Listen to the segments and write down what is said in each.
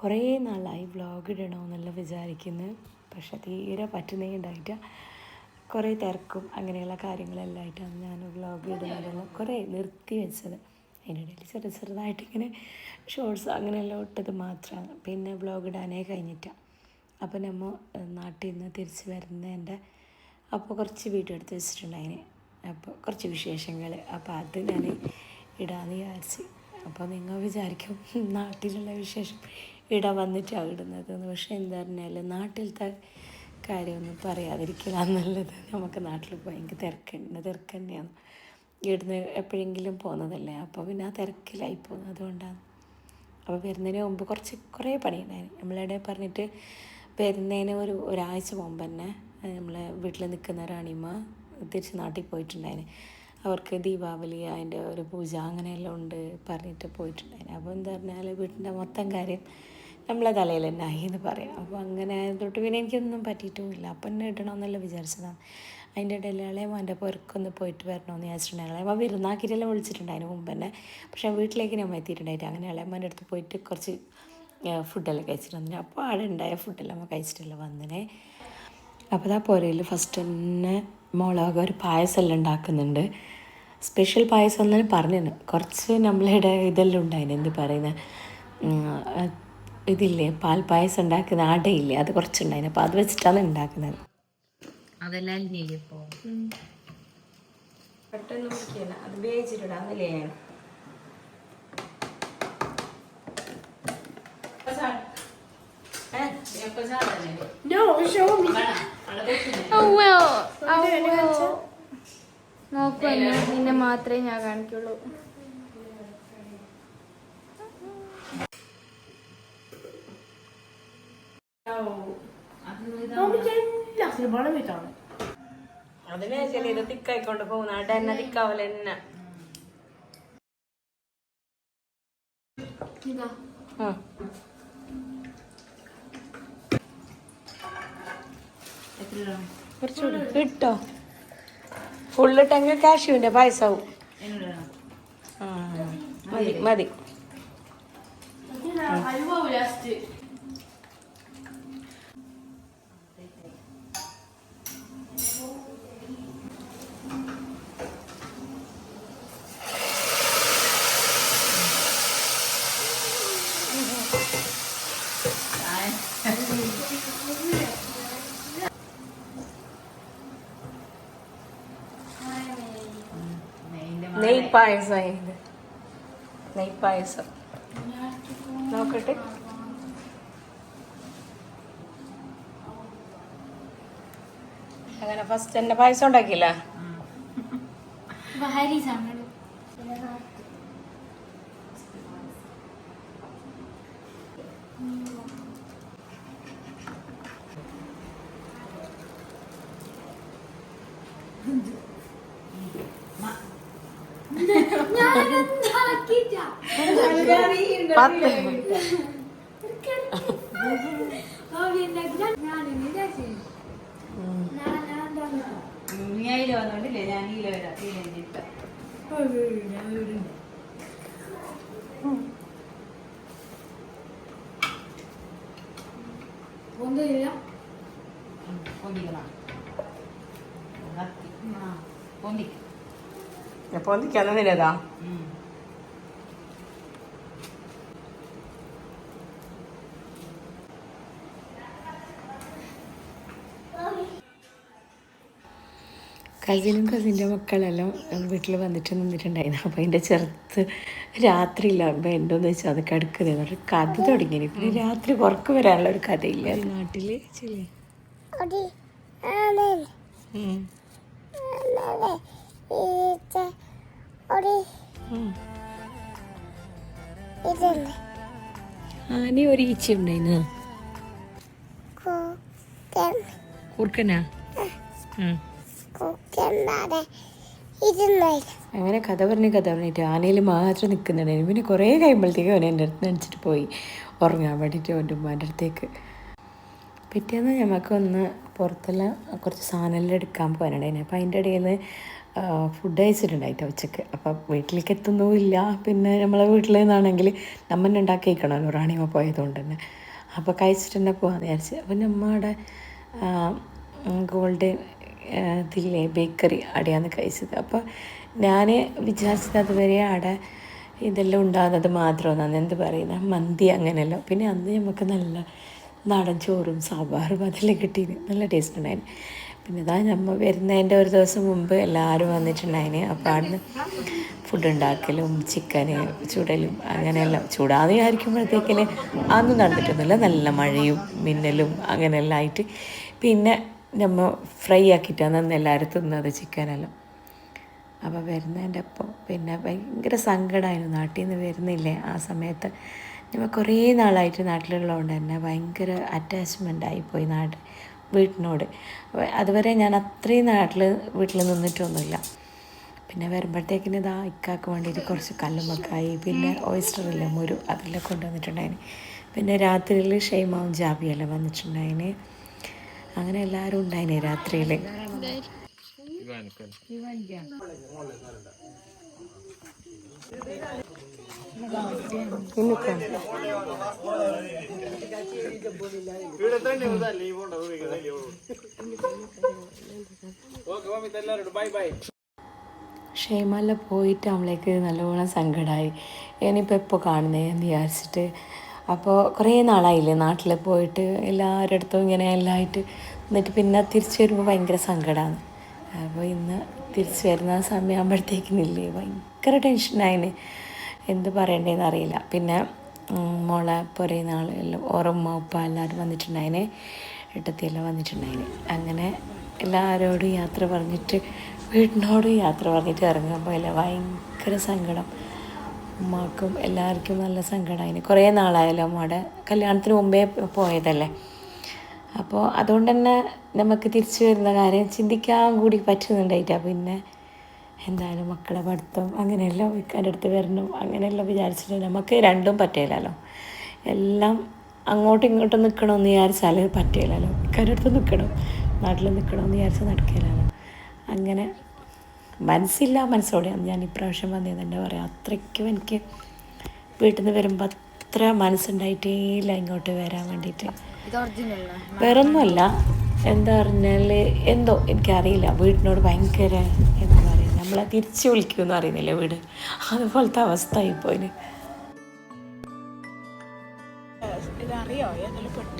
കുറേ നാളായി വ്ളോഗ് ഇടണമെന്നല്ല വിചാരിക്കുന്നത് പക്ഷെ തീരെ പറ്റുന്നേ ഉണ്ടായിട്ട് കുറേ തിരക്കും അങ്ങനെയുള്ള കാര്യങ്ങളെല്ലാം ആയിട്ടാണ് ഞാൻ വ്ളോഗ് ഇടുന്നതെല്ലാം കുറേ നിർത്തി വെച്ചത്. അതിനിടയിൽ ചെറു ചെറുതായിട്ട് ഇങ്ങനെ ഷോർട്സ് അങ്ങനെയെല്ലാം ഇട്ടത് മാത്രമാണ് പിന്നെ വ്ളോഗ് ഇടാനേ കഴിഞ്ഞിട്ടാണ് അപ്പോൾ നമ്മൾ നാട്ടിൽ നിന്ന് തിരിച്ച് വരുന്നതിന്റെ അപ്പോൾ കുറച്ച് വീഡിയോ എടുത്ത് വെച്ചിട്ടുണ്ടായിന് അപ്പോൾ കുറച്ച് വിശേഷങ്ങൾ അപ്പോൾ അത് ഞാൻ ഇടാമെന്ന് വിചാരിച്ച്. അപ്പോൾ നിങ്ങൾ വിചാരിക്കും നാട്ടിലുള്ള വിശേഷം. ഇടാൻ വന്നിട്ടാണ് ഇടുന്നത്. പക്ഷേ എന്താ പറഞ്ഞാൽ നാട്ടിലത്തെ കാര്യമൊന്നും പറയാതിരിക്കുക നല്ലത്. നമുക്ക് നാട്ടിൽ ഭയങ്കര തിരക്കുണ്ട്. തിരക്ക് തന്നെയാണ്. എപ്പോഴെങ്കിലും പോകുന്നതല്ലേ. അപ്പോൾ പിന്നെ ആ തിരക്കിലായി പോകുന്നത് അതുകൊണ്ടാണ് അപ്പോൾ വരുന്നതിന് മുമ്പ് കുറച്ച് കുറേ പണിയുണ്ടായിരുന്നു നമ്മളിവിടെ പറഞ്ഞിട്ട് വരുന്നതിന് ഒരു ഒരാഴ്ച മുമ്പ് തന്നെ നമ്മളെ വീട്ടിൽ നിൽക്കുന്ന റാണിമ്മ തിരിച്ച് നാട്ടിൽ പോയിട്ടുണ്ടായിന്. അവർക്ക് ദീപാവലി അതിന്റെ ഒരു പൂജ അങ്ങനെയെല്ലാം ഉണ്ട് പറഞ്ഞിട്ട് പോയിട്ടുണ്ടായിരുന്നു അപ്പോൾ എന്താ പറഞ്ഞാൽ വീട്ടിന്റെ മൊത്തം കാര്യം നമ്മളെ തലയിൽ തന്നെ ആയി എന്ന് പറയാം. അപ്പോൾ അങ്ങനെ തൊട്ട് പിന്നെ എനിക്കൊന്നും പറ്റിയിട്ടുമില്ല. അപ്പം എന്നെ ഇടണമെന്നല്ല വിചാരിച്ചതാണ്. അതിന്റെ ഇളയമ്മ എന്റെ പുറക്കൊന്ന് പോയിട്ട് വരണമെന്ന് വിചാരിച്ചിട്ടുണ്ടായിരുന്നു ഇളയമ്മ വിരുന്നാക്കിയിട്ടെല്ലാം വിളിച്ചിട്ടുണ്ട് അതിന് മുമ്പ് തന്നെ. പക്ഷേ വീട്ടിലേക്ക് ഞാൻ എത്തിയിട്ടുണ്ടായിട്ട് അങ്ങനെ ഇളയമ്മേന്റെ അടുത്ത് പോയിട്ട് കുറച്ച് ഫുഡെല്ലാം കഴിച്ചിട്ട് വന്നിന് അപ്പോൾ അവിടെ ഉണ്ടായ ഫുഡെല്ലാം കഴിച്ചിട്ടല്ല വന്നിനെ അപ്പോൾ ആ പുരയിൽ ഫസ്റ്റ് തന്നെ മുളക് ഒരു പായസമെല്ലാം ഉണ്ടാക്കുന്നുണ്ട്. സ്പെഷ്യൽ പായസം എന്നു പറഞ്ഞു കുറച്ച് നമ്മളുടെ ഇതെല്ലാം ഉണ്ടായിരുന്നു എന്ത് പറയുന്നത് ഇതില്ലേ? പാൽ പായസം ഉണ്ടാക്കുന്ന അടയില്ലേ അത് കുറച്ചുണ്ടായി അപ്പോൾ അത് വെച്ചിട്ടാണ് ഉണ്ടാക്കുന്നത്. അതെല്ലാം പെട്ടെന്ന് മുറിക്കില്ല അത് വേവിച്ചിട്ടിടാന്നില്ലേ നോക്കൂ എന്നെ. നിന്നെ മാത്രമേ ഞാൻ കാണിക്കുള്ളൂ. അതിനെ തിക്കായിക്കൊണ്ട് പോകുന്ന. അട എന്നെ തിക്കാവല എന്നെ കിട്ടോ ഫുള്ള് ടെങ്ങ് കാശുവിന്റെ പായസാവും. ആ, മതി മതി. നെയ് പായസം ഇത് നെയ് നോക്കട്ടെ അങ്ങനെ ഫസ്റ്റ് തന്നെ പായസം ഉണ്ടാക്കിയില്ല പത്ത് വന്നോണ്ടില്ലേ? ഞാൻ പൊന്തിക്കണം കസിനും കസിന്റെ മക്കളെല്ലാം വീട്ടിൽ വന്നിട്ട് നിന്നിട്ടുണ്ടായിരുന്നു. അപ്പോൾ അതിന്റെ ചെറുത്ത് രാത്രിയിലാകുമ്പോൾ എന്തോന്ന് വെച്ചാൽ അത് കിടക്കുന്നത് ഒരു കഥ തുടങ്ങി പിന്നെ രാത്രി പുറക്ക് വരാനുള്ള ഒരു കഥയില്ല. നാട്ടിൽ ചില ആനി ഒരു ഈച്ച ഉണ്ടായിരുന്നു കൂർക്കനാ? ഉം. അങ്ങനെ കഥ പറഞ്ഞ് കഥ പറഞ്ഞിട്ട് ആനയിൽ മാത്രം നിൽക്കുന്നുണ്ടായിരുന്നു പിന്നെ കുറേ കഴിയുമ്പോഴത്തേക്ക് അവനെ എന്റെ അടുത്ത് നടിച്ചിട്ട് പോയി. ഉറങ്ങാൻ വേണ്ടിയിട്ട് അവന്റെ ഉമ്മാന്റെ അടുത്തേക്ക്. പിറ്റേന്ന് ഞമ്മക്കൊന്ന് പുറത്തെല്ലാം കുറച്ച് സാധനമെല്ലാം എടുക്കാൻ പോകാനുണ്ടായിരുന്നു. അപ്പോൾ അതിന്റെ ഇടയിൽ നിന്ന് ഫുഡ് കഴിച്ചിട്ടുണ്ടായിട്ട് ഉച്ചയ്ക്ക്. അപ്പോൾ വീട്ടിലേക്ക് എത്തുന്നുമില്ല. പിന്നെ നമ്മളെ വീട്ടിൽ നിന്നാണെങ്കിൽ നമ്മൾ ഉണ്ടാക്കി കഴിക്കണമല്ലോ റാണിയമ്മ പോയതുകൊണ്ട് തന്നെ. അപ്പോൾ തന്നെ പോകാമെന്ന് വിചാരിച്ചു. അപ്പം നമ്മുടെ ഗോൾഡ് ഇതില്ലേ ബേക്കറി അടിയാന്ന് കഴിച്ചത്. അപ്പോൾ ഞാൻ വിചാരിച്ചത് അതുവരെ അവിടെ ഇതെല്ലാം ഉണ്ടാകുന്നത് മാത്രമാണ് എന്ത് പറയുന്നത് മന്തി അങ്ങനെയല്ല. പിന്നെ അന്ന് നമുക്ക് നല്ല നാടൻ ചോറും സാമ്പാറും അതെല്ലാം കിട്ടി നല്ല ടേസ്റ്റ് ഉണ്ടായിരുന്നു പിന്നെ ഇതാ നമ്മൾ വരുന്നതിന്റെ ഒരു ദിവസം മുമ്പ് എല്ലാവരും വന്നിട്ടുണ്ടായിന്. അപ്പോൾ അവിടുന്ന് ഫുഡ് ഉണ്ടാക്കലും ചിക്കന് ചുടലും അങ്ങനെയെല്ലാം. ചൂടാതെ വിചാരിക്കുമ്പോഴത്തേക്കിന് അന്ന് നടന്നിട്ടൊന്നുമില്ല. നല്ല മഴയും മിന്നലും അങ്ങനെയെല്ലാം ആയിട്ട്. പിന്നെ നമ്മൾ ഫ്രൈ ആക്കിയിട്ടാണ് എല്ലാവരും തിന്നത് ചിക്കനെല്ലാം അപ്പോൾ വരുന്നതിന്റെ ഒപ്പം പിന്നെ ഭയങ്കര സങ്കടമായിരുന്നു നാട്ടിൽ നിന്ന് വരുന്നില്ലേ ആ സമയത്ത്. നമ്മൾ കുറേ നാളായിട്ട് നാട്ടിലുള്ളതുകൊണ്ട് തന്നെ ഭയങ്കര അറ്റാച്ച്മെന്റ് ആയിപ്പോയി നാട് വീട്ടിനോട്. അതുവരെ ഞാൻ അത്രയും നാട്ടിൽ വീട്ടിൽ നിന്നിട്ടൊന്നുമില്ല. പിന്നെ വരുമ്പോഴത്തേക്കിന് ഇതാ ഇക്കാക്ക് വേണ്ടിയിട്ട് കുറച്ച് കല്ലുമക്കായി പിന്നെ ഓയിസ്റ്റർ ഓയിസ്റ്ററില്ല മുരു അതെല്ലാം കൊണ്ടുവന്നിട്ടുണ്ടായിന്. പിന്നെ രാത്രിയിൽ ഷെയ്മാവും ജാബിയെല്ലാം വന്നിട്ടുണ്ടായിന്. അങ്ങനെ എല്ലാവരും ഉണ്ടായിന് രാത്രിയിൽ ഷേമല്ല പോയിട്ട് അവളേക്ക് നല്ലോണം സങ്കടമായി ഇനിയിപ്പോൾ എപ്പോൾ കാണുന്നേ എന്ന് വിചാരിച്ചിട്ട് അപ്പോൾ കുറേ നാളായില്ലേ നാട്ടിൽ പോയിട്ട് എല്ലാവരുടെ അടുത്തും ഇങ്ങനെ എല്ലാം ആയിട്ട് എന്നിട്ട് പിന്നെ തിരിച്ചു വരുമ്പോൾ ഭയങ്കര സങ്കടമാണ് അപ്പോൾ ഇന്ന് തിരിച്ചു വരുന്ന സമയമാകുമ്പോഴത്തേക്കിനില്ലേ ഭയങ്കര ടെൻഷനായിന്. എന്ത് പറയണ്ടേന്ന് അറിയില്ല. പിന്നെ മോളെ കുറേ നാളെല്ലാം ഓറമ്മ ഉപ്പ എല്ലാവരും വന്നിട്ടുണ്ടായിനെ. ഇട്ടത്തിയെല്ലാം വന്നിട്ടുണ്ടായിന്. അങ്ങനെ എല്ലാവരോടും യാത്ര പറഞ്ഞിട്ട് വീടിനോട് യാത്ര പറഞ്ഞിട്ട് ഇറങ്ങുമ്പോൾ അല്ലേ ഭയങ്കര സങ്കടം. ഉമ്മാക്കും എല്ലാവർക്കും നല്ല സങ്കടമായിന് കുറേ നാളായാലും അമ്മയുടെ കല്യാണത്തിന് മുമ്പേ പോയതല്ലേ? അപ്പോൾ അതുകൊണ്ട് തന്നെ നമുക്ക് തിരിച്ചു വരുന്ന കാര്യം ചിന്തിക്കാൻ കൂടി പറ്റുന്നുണ്ടായിട്ടാ. പിന്നെ എന്തായാലും മക്കളെ പഠിത്തം അങ്ങനെയെല്ലാം ഇക്കാന്റെ അടുത്ത് വരണം അങ്ങനെയെല്ലാം വിചാരിച്ചിട്ട് നമുക്ക് രണ്ടും പറ്റില്ലല്ലോ എല്ലാം അങ്ങോട്ടും ഇങ്ങോട്ടും നിൽക്കണമെന്ന് വിചാരിച്ചാൽ പറ്റില്ലല്ലോ ഇക്കാന്റെ അടുത്ത് നിൽക്കണം നാട്ടിൽ നിൽക്കണമെന്ന് വിചാരിച്ചാൽ നടക്കില്ലല്ലോ അങ്ങനെ മനസ്സില്ല മനസ്സോടെയാണ് ഞാൻ ഇപ്രാവശ്യം വന്നത് തന്നെ പറയാം. അത്രയ്ക്കും എനിക്ക് വീട്ടിൽ നിന്ന് വരുമ്പോൾ അത്ര മനസ്സുണ്ടായിട്ടേ ഇല്ല ഇങ്ങോട്ട് വരാൻ വേണ്ടിയിട്ട്. വേറൊന്നുമല്ല. എന്താ പറഞ്ഞാൽ എന്തോ എനിക്കറിയില്ല. വീട്ടിനോട് ഭയങ്കര എന്താ പറയുക നമ്മളെ തിരിച്ചു വിളിക്കുമെന്ന് അറിയുന്നില്ല വീട്? അതുപോലത്തെ അവസ്ഥ ആയിപ്പോയിന് जी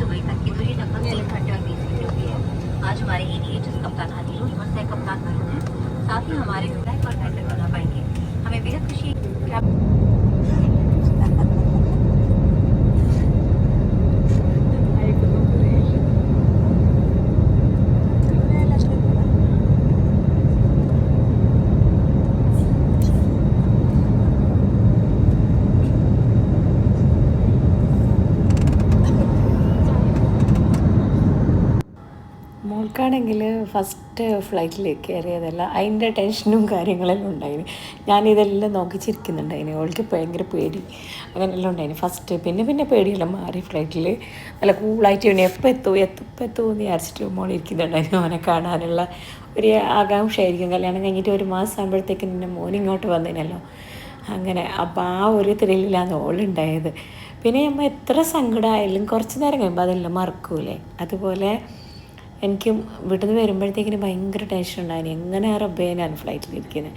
to wait. മോൾക്കാണെങ്കിൽ ഫസ്റ്റ് ഫ്ലൈറ്റിൽ കയറിയതല്ല അതിന്റെ ടെൻഷനും കാര്യങ്ങളെല്ലാം ഉണ്ടായിന്. ഞാനിതെല്ലാം നോക്കി ചിരിക്കുന്നുണ്ടായിന്. അവൾക്ക് ഭയങ്കര പേടി. അങ്ങനെയെല്ലാം ഉണ്ടായിന്. ഫസ്റ്റ് പിന്നെ പിന്നെ പേടിയെല്ലാം മാറി ഫ്ലൈറ്റിൽ നല്ല കൂളായിട്ട് പിന്നെ എപ്പോൾ എത്തും എത്തും എത്തും എന്ന് വിചാരിച്ചിട്ട് മോൾ ഇരിക്കുന്നുണ്ടായിരുന്നു അവനെ കാണാനുള്ള ഒരു ആകാംക്ഷയായിരിക്കും. കല്യാണം കഴിഞ്ഞിട്ട് ഒരു മാസം ആകുമ്പോഴത്തേക്കും നിന്നെ മോൻ ഇങ്ങോട്ട് വന്നതിനല്ലോ അങ്ങനെ അപ്പോൾ ആ ഒരു ത്രില്ലിലാണ് ഓളുണ്ടായത് പിന്നെ നമ്മൾ എത്ര സങ്കടമായാലും കുറച്ച് നേരം കഴിയുമ്പോൾ അതെല്ലാം മറക്കൂലേ. അതുപോലെ എനിക്കും വീട്ടിൽ നിന്ന് വരുമ്പോഴത്തേക്കിന് ഭയങ്കര ടെൻഷൻ ഉണ്ടായിരുന്നു. എങ്ങനെ റബ്ബേ ഞാൻ ഫ്ലൈറ്റിലിരിക്കുന്നത്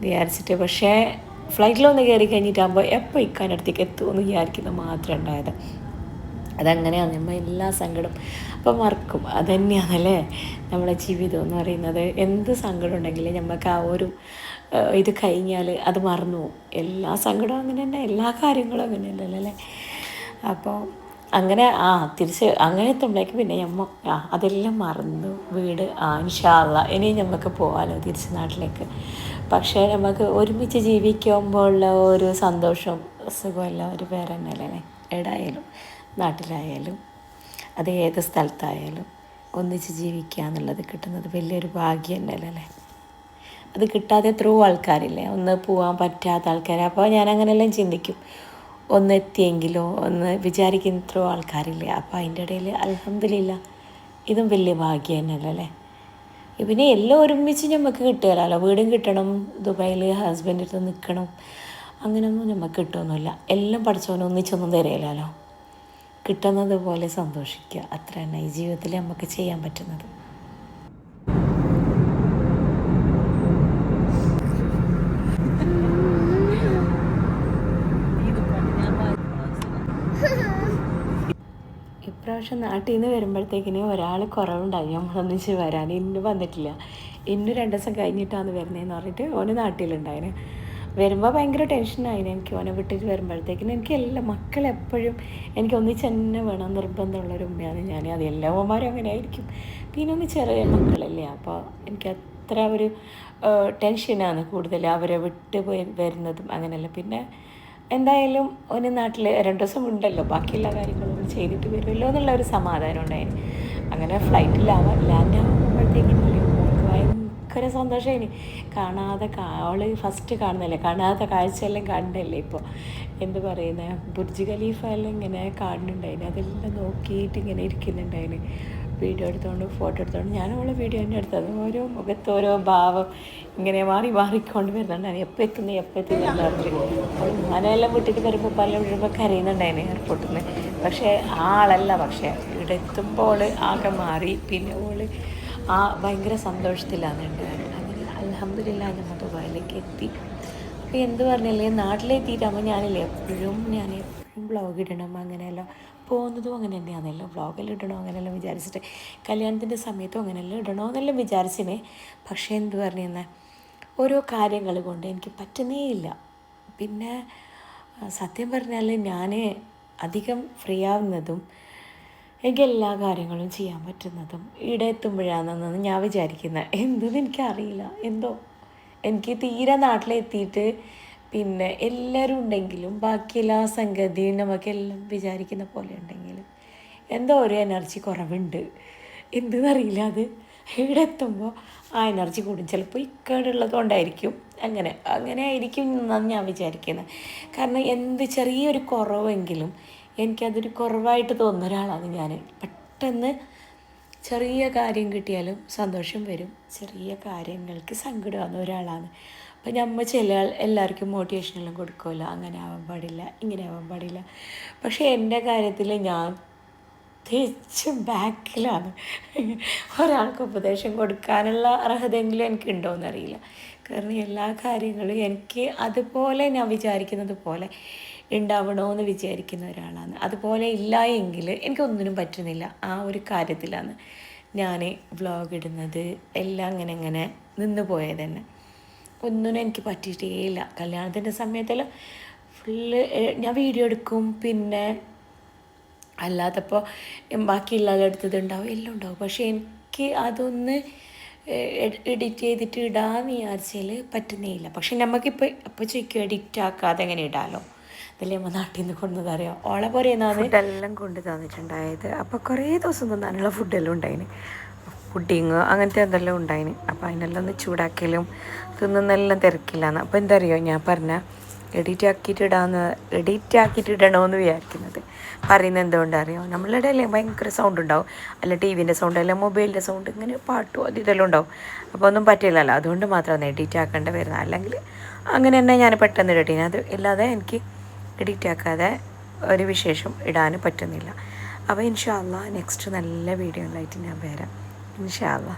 വിചാരിച്ചിട്ട്. പക്ഷേ ഫ്ലൈറ്റിലൊന്ന് കയറി കഴിഞ്ഞിട്ടാകുമ്പോൾ എപ്പോൾ ഇക്കാനടുത്തേക്ക് എത്തുമെന്ന് വിചാരിക്കുന്നത് മാത്രമേ ഉണ്ടായത്. അതങ്ങനെയാണ്. നമ്മൾ എല്ലാ സങ്കടം അപ്പം മറക്കും. അതന്നെയാണല്ലേ നമ്മളെ ജീവിതം എന്ന് പറയുന്നത്. എന്ത് സങ്കടം ഉണ്ടെങ്കിലും നമുക്ക് ആ ഒരു ഇത് കഴിഞ്ഞാൽ അത് മറന്നു പോകും. എല്ലാ സങ്കടവും അങ്ങനെ തന്നെ എല്ലാ കാര്യങ്ങളും അങ്ങനെ തന്നെയല്ലേ അല്ലേ? അപ്പോൾ അങ്ങനെ ആ തിരിച്ച് അങ്ങനെ എത്തുമ്പോഴേക്ക് പിന്നെ ഞമ്മ ആ അതെല്ലാം മറന്നു. വീട് ആ ഇൻഷാല്ല ഇനി നമുക്ക് പോകാമല്ലോ തിരിച്ച് നാട്ടിലേക്ക്. പക്ഷേ നമുക്ക് ഒരുമിച്ച് ജീവിക്കുമ്പോൾ ഉള്ള ഒരു സന്തോഷം സുഖമല്ല ഒരു പേരെ തന്നെയല്ലേ എടായാലും നാട്ടിലായാലും അത് ഏത് സ്ഥലത്തായാലും ഒന്നിച്ച് ജീവിക്കുക എന്നുള്ളത് കിട്ടുന്നത് വലിയൊരു ഭാഗ്യം തന്നെയല്ലേ. അത് കിട്ടാതെ എത്രയോ ആൾക്കാരില്ലേ? ഒന്ന് പോകാൻ പറ്റാത്ത ആൾക്കാർ അപ്പോൾ ഞാൻ അങ്ങനെയെല്ലാം ചിന്തിക്കും. ഒന്ന് എത്തിയെങ്കിലോ ഒന്ന് വിചാരിക്കുന്ന ഇത്രയോ ആൾക്കാരില്ലേ? അപ്പോൾ അതിന്റെ ഇടയിൽ അലഹമില്ല ഇതും വലിയ ഭാഗ്യം തന്നെയല്ലേ അല്ലേ? പിന്നെ എല്ലാം ഒരുമിച്ച് നമുക്ക് കിട്ടുകയല്ലോ വീടും കിട്ടണം ദുബായിൽ ഹസ്ബൻഡിന്റെ അടുത്ത് നിൽക്കണം അങ്ങനെയൊന്നും നമുക്ക് കിട്ടുമൊന്നുമില്ല എല്ലാം പഠിച്ചവനും ഒന്നിച്ചൊന്നും തരികയില്ലല്ലോ കിട്ടുന്നത് പോലെ സന്തോഷിക്കുക. അത്ര തന്നെ ഈ ജീവിതത്തിൽ നമുക്ക് ചെയ്യാൻ പറ്റുന്നത്. ഇപ്രാവശ്യം നാട്ടിൽ നിന്ന് വരുമ്പോഴത്തേക്കിന് ഒരാൾ കുറവുണ്ടായി. നമ്മളൊന്നിച്ച് വരാൻ ഇന്ന് വന്നിട്ടില്ല. ഇന്ന് രണ്ട് ദിവസം കഴിഞ്ഞിട്ടാണ് വരുന്നതെന്ന് പറഞ്ഞിട്ട് ഓന് നാട്ടിലുണ്ടായിന്. വരുമ്പോൾ ഭയങ്കര ടെൻഷനായിന് എനിക്ക് ഓനെ വിട്ടിട്ട് വരുമ്പോഴത്തേക്കിന്. എനിക്ക് എല്ലാ മക്കളെപ്പോഴും എനിക്ക് ഒന്നിച്ച് തന്നെ വേണം. നിർബന്ധമുള്ളൊരു ഉമ്മയാണ് ഞാൻ അത് എല്ലാ ഉമ്മമാരും അങ്ങനെ ആയിരിക്കും പിന്നെ ഒന്ന് ചെറിയ മക്കളല്ലേ. അപ്പോൾ എനിക്ക് അത്ര ഒരു ടെൻഷനാണ് കൂടുതൽ അവരെ വിട്ട് പോയി വരുന്നതും അങ്ങനെയല്ല. പിന്നെ എന്തായാലും ഒരു നാട്ടിൽ രണ്ട് ദിവസം ഉണ്ടല്ലോ. ബാക്കിയുള്ള കാര്യങ്ങളൊന്നും ചെയ്തിട്ട് വരുമല്ലോ എന്നുള്ള ഒരു സമാധാനം ഉണ്ടായിരുന്നു അങ്ങനെ ഫ്ലൈറ്റിലാവാൻ ലാൻഡ് ആവുമ്പോഴത്തേക്കും ഭയങ്കര സന്തോഷമായി കാണാതെ അവൾ ഫസ്റ്റ് കാണുന്നല്ലേ കാണാത്ത കാഴ്ചയെല്ലാം കണ്ടല്ലേ ഇപ്പോൾ എന്ത് പറയുന്നത് ബുർജ് ഖലീഫ എല്ലാം ഇങ്ങനെ കാണുന്നുണ്ടായിന്. അതെല്ലാം നോക്കിയിട്ട് ഇങ്ങനെ ഇരിക്കുന്നുണ്ടായിന്. വീഡിയോ എടുത്തുകൊണ്ട് ഫോട്ടോ എടുത്തുകൊണ്ട് ഞാൻ അവളെ വീഡിയോ തന്നെ എടുത്തത് ഓരോ മുഖത്ത് ഓരോ ഭാവം ഇങ്ങനെ മാറി മാറിക്കൊണ്ട് വരുന്നുണ്ടായിരുന്നു എപ്പോൾ എത്തുന്നു എപ്പോൾ എത്തുന്നു ഞാനെല്ലാം വിട്ടിട്ട് വരുമ്പോൾ പല വിടുമ്പോൾ കരയുന്നുണ്ടായിരുന്നു എയർപോർട്ടിൽ നിന്ന് പക്ഷേ ആളല്ല പക്ഷേ ഇവിടെ എത്തുമ്പോൾ ആകെ മാറി. പിന്നെ ഓൾ ആ ഭയങ്കര സന്തോഷത്തിലാണ് അങ്ങനെ അലഹമില്ല നമ്മൾ ദുബായിലേക്ക് എത്തി. അപ്പോൾ എന്ത് പറഞ്ഞില്ലേ? നാട്ടിലെത്തിയിട്ടാകുമ്പോൾ ഞാനില്ലേ എപ്പോഴും ഞാൻ എപ്പോഴും ബ്ലോഗ് ഇടണം അങ്ങനെയല്ല. പോകുന്നതും അങ്ങനെ തന്നെയാണല്ലോ. വ്ളോഗെല്ലാം ഇടണോ അങ്ങനെയെല്ലാം വിചാരിച്ചിട്ട് കല്യാണത്തിന്റെ സമയത്തും അങ്ങനെയെല്ലാം ഇടണോ എന്നെല്ലാം വിചാരിച്ചിനെ പക്ഷേ എന്ത് പറഞ്ഞാൽ ഓരോ കാര്യങ്ങൾ കൊണ്ട് എനിക്ക് പറ്റുന്നേ ഇല്ല. പിന്നെ സത്യം പറഞ്ഞാൽ ഞാൻ അധികം ഫ്രീ ആവുന്നതും എനിക്ക് എല്ലാ കാര്യങ്ങളും ചെയ്യാൻ പറ്റുന്നതും ഇവിടെ എത്തുമ്പോഴാണെന്നാണ് ഞാൻ വിചാരിക്കുന്നത് എന്തെന്ന് എനിക്കറിയില്ല. എന്തോ? എനിക്ക് തീരെ നാട്ടിലെത്തിയിട്ട് പിന്നെ എല്ലാവരും ഉണ്ടെങ്കിലും ബാക്കി എല്ലാ സംഗതിയും നമുക്കെല്ലാം വിചാരിക്കുന്ന പോലെ ഉണ്ടെങ്കിലും എന്തോ ഒരു എനർജി കുറവുണ്ട്. എന്തെന്നറിയില്ല അത്. ഇവിടെ എത്തുമ്പോൾ ആ എനർജി കൂടും. ചിലപ്പോൾ ഇക്കേടുള്ളത് കൊണ്ടായിരിക്കും. അങ്ങനെ അങ്ങനെ ആയിരിക്കും എന്നാണ് ഞാൻ വിചാരിക്കുന്നത്. കാരണം എന്ത് ചെറിയൊരു കുറവെങ്കിലും എനിക്കതൊരു കുറവായിട്ട് തോന്നുന്ന ഒരാളാണ് ഞാൻ പെട്ടെന്ന് ചെറിയ കാര്യം കിട്ടിയാലും സന്തോഷം വരും. ചെറിയ കാര്യങ്ങൾക്ക് സങ്കടമാകുന്ന ഒരാളാണ്. അപ്പം നമ്മൾ ചില എല്ലാവർക്കും മോട്ടിവേഷനെല്ലാം കൊടുക്കുമല്ലോ അങ്ങനെ ആവാൻ പാടില്ല ഇങ്ങനെ ആവാൻ പാടില്ല. പക്ഷേ എന്റെ കാര്യത്തിൽ ഞാൻ തിരിച്ച് ബാക്കിലാണ്. ഒരാൾക്ക് ഉപദേശം കൊടുക്കാനുള്ള അർഹതയെങ്കിലും എനിക്കുണ്ടോ എന്നറിയില്ല കാരണം എല്ലാ കാര്യങ്ങളും എനിക്ക് അതുപോലെ ഞാൻ വിചാരിക്കുന്നത് പോലെ ഉണ്ടാവണമെന്ന് വിചാരിക്കുന്ന ഒരാളാണ്. അതുപോലെ ഇല്ല എങ്കിൽ എനിക്കൊന്നിനും പറ്റുന്നില്ല. ആ ഒരു കാര്യത്തിലാണ് ഞാൻ വ്ളോഗ് ഇടുന്നത്. എല്ലാം അങ്ങനെ അങ്ങനെ നിന്ന് പോയത് തന്നെ. ഒന്നിനും എനിക്ക് പറ്റിയിട്ടേ ഇല്ല കല്യാണത്തിന്റെ സമയത്തെല്ലാം ഫുള്ള് ഞാൻ വീഡിയോ എടുക്കും. പിന്നെ അല്ലാത്തപ്പോൾ ബാക്കിയുള്ള എടുത്തതുണ്ടാവും എല്ലാം ഉണ്ടാവും. പക്ഷേ എനിക്ക് അതൊന്ന് എഡിറ്റ് ചെയ്തിട്ട് ഇടാമെന്ന് വിചാരിച്ചാൽ പറ്റുന്നേ ഇല്ല പക്ഷെ നമുക്കിപ്പോൾ അപ്പോൾ ചോദിക്കും എഡിറ്റ് ആക്കാതെ എങ്ങനെ ഇടാലോ? അതല്ലേ നമ്മൾ നാട്ടിൽ നിന്ന് കൊണ്ടു തന്നറിയാം ഓളെ പോലെ എല്ലാം കൊണ്ട് തന്നിട്ടുണ്ടായത് അപ്പോൾ കുറേ ദിവസം തിന്നാനുള്ള ഫുഡെല്ലാം ഉണ്ടായിന്. പുഡിങ് അങ്ങനത്തെ എന്തെല്ലാം ഉണ്ടായിന്. അപ്പോൾ അതിനെല്ലാം ഒന്ന് ചൂടാക്കലും തിന്നുന്നെല്ലാം തിരക്കില്ലാന്ന് അപ്പോൾ എന്താ അറിയോ ഞാൻ പറഞ്ഞ എഡിറ്റ് ആക്കിയിട്ട് ഇടാന്ന് എഡിറ്റ് ആക്കിയിട്ട് ഇടണമെന്ന് വിചാരിക്കുന്നത്. പറയുന്നത് എന്തുകൊണ്ടറിയോ നമ്മളുടെ ഇടയിലെ ഭയങ്കര സൗണ്ട് ഉണ്ടാവും. അല്ല ടി വിന്റെ സൗണ്ട് അല്ല മൊബൈലിന്റെ സൗണ്ട് ഇങ്ങനെ പാട്ടും അത് ഇതെല്ലാം ഉണ്ടാവും. അപ്പോൾ ഒന്നും പറ്റില്ലല്ലോ. അതുകൊണ്ട് മാത്രമാണ് എഡിറ്റ് ആക്കേണ്ടി വരുന്നത്. അല്ലെങ്കിൽ അങ്ങനെ തന്നെ ഞാൻ പെട്ടെന്ന് ഇടട്ടീന് അത് ഇല്ലാതെ എനിക്ക് എഡിറ്റ് ആക്കാതെ ഒരു വിശേഷം ഇടാൻ പറ്റുന്നില്ല. അപ്പോൾ ഇൻഷാല്ല നെക്സ്റ്റ് നല്ല വീഡിയോകളായിട്ട് ഞാൻ വരാം. ഇൻഷാല്ല